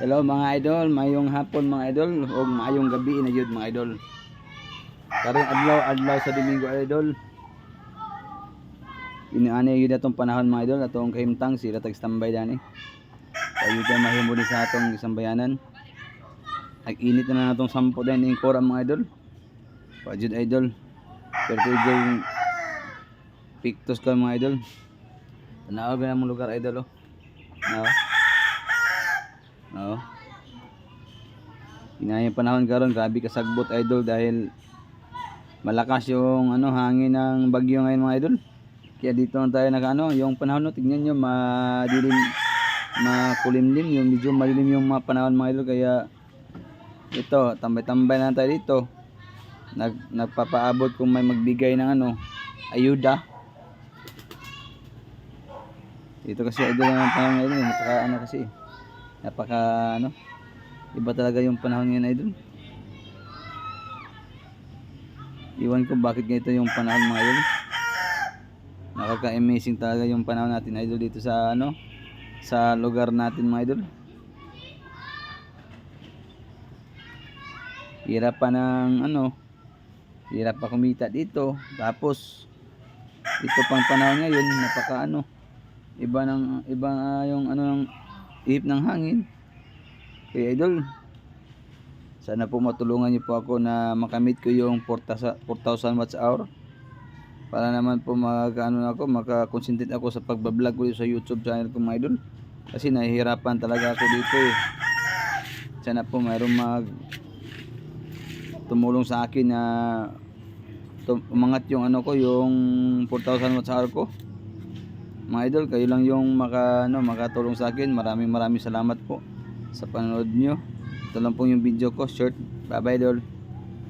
Hello mga idol, mayong hapon mga idol o mayong gabi na yun mga idol. Karon adlaw adlaw sa Domingo idol. Inaani yun atong panahon mga idol atong kahimtang sila tag standby dani. Kaya tayo mahimo din sa atong isang bayanan. Nag-init na na natong sampo din yung kora mga idol. Pajud idol. Pero yung pictos ko mga idol. Tanaw ba ang lugar idol oh. No? Oo. Inayang panahon karon grabe kasagbot idol dahil malakas yung ano hangin ng bagyo ngayon mga idol. Kaya dito na tayo nag ano, yung panahon no, tignan nyo madilim makulimlim yung medyo madilim yung mga panahon mga idol kaya ito tambay-tambay na tayo dito. Nag nagpapaabot kung may magbigay ng ano ayuda. Dito kasi idol ang panahon ngayon, eh, napaka ano kasi napaka ano iba talaga yung panahon ngayon idol. Iwan ko bakit ganito yung panahon mga idol. Nakaka-amazing talaga yung panahon natin idol dito sa ano sa lugar natin mga idol. Hirap pa ng ano hirap pa kumita dito. Tapos ito pang panahon ngayon napaka ano iba ng iba nga yung ano ng ihip ng hangin. Kaya idol sana po matulungan niyo po ako na makamit ko yung 4,000 4,000 watts hour. Para naman po mag ano ako makakonsentrate ako sa pagbablog ko sa YouTube channel ko mga idol. Kasi nahihirapan talaga ako dito eh. Sana po mayroong mag tumulong sa akin na umangat yung ano ko yung 4,000 watts hour ko mga idol, kayo lang yung maka, ano, makatulong sa akin. Maraming maraming salamat po sa panonood nyo. Ito lang po yung video ko, short. Bye bye idol.